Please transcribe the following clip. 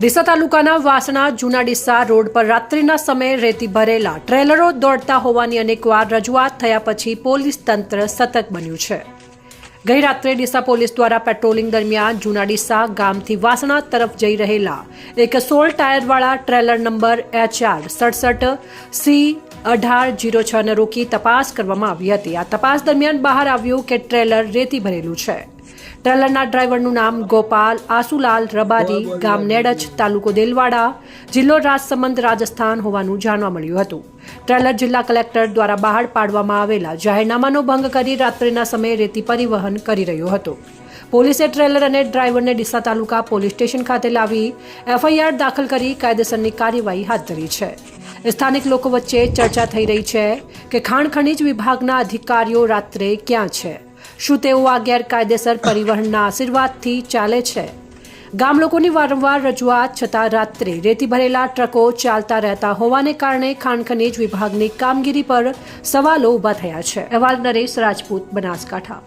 ડીસા તાલુકાના વાસણા જૂના ડીસા રોડ પર રાત્રિના સમયે રેતી ભરેલા ટ્રેલરો દોડતા હોવાની અનેકવાર રજૂઆત થયા પછી પોલીસ તંત્ર સતર્ક બન્યું છે. ગઈ રાત્રે ડીસા પોલીસ દ્વારા પેટ્રોલિંગ દરમિયાન જૂના ડીસા ગામથી વાસણા તરફ જઈ રહેલા એક સોળ ટાયરવાળા ટ્રેલર નંબર એચ આર સડસઠ સી અઢાર જીરો છ ને રોકી તપાસ કરવામાં આવી હતી. આ તપાસ દરમિયાન બહાર આવ્યું કે ટ્રેલર રેતી ભરેલું છે. ટ્રેલરના ડ્રાઈવરનું નામ ગોપાલ આસુલાલ રબારી ગામ નેડજ, તાલુકો દેલવાડા. જિલ્લો રાજસમંદ રાજસ્થાન હોવાનું જાણવા મળ્યું હતું. ટ્રેલર જિલ્લા કલેક્ટર દ્વારા બહાર પાડવામાં આવેલા જાહેરનામાનો ભંગ કરી રાત્રિના સમયે રેતી પરિવહન કરી રહ્યો હતો. પોલીસે ટ્રેલર અને ડ્રાઈવરને ડીસા તાલુકા પોલીસ સ્ટેશન ખાતે લાવી એફઆઈઆર દાખલ કરી કાયદેસરની કાર્યવાહી હાથ ધરી છે. સ્થાનિક લોકો વચ્ચે ચર્ચા થઈ રહી છે કે ખાણ ખનીજ વિભાગના અધિકારીઓ રાત્રે ક્યાં છે. શું તેઓ આ ગેરકાયદેસર પરિવહનના આશીર્વાદથી ચાલે છે? ગામ લોકોની વારંવાર રજૂઆત છતાં રાત્રે રેતી ભરેલા ટ્રકો ચાલતા રહેતા હોવાને કારણે ખાણ ખનીજ વિભાગની કામગીરી પર સવાલો ઊભા થયા છે. અહેવાલ નરેશ રાજપૂત બનાસકાંઠા.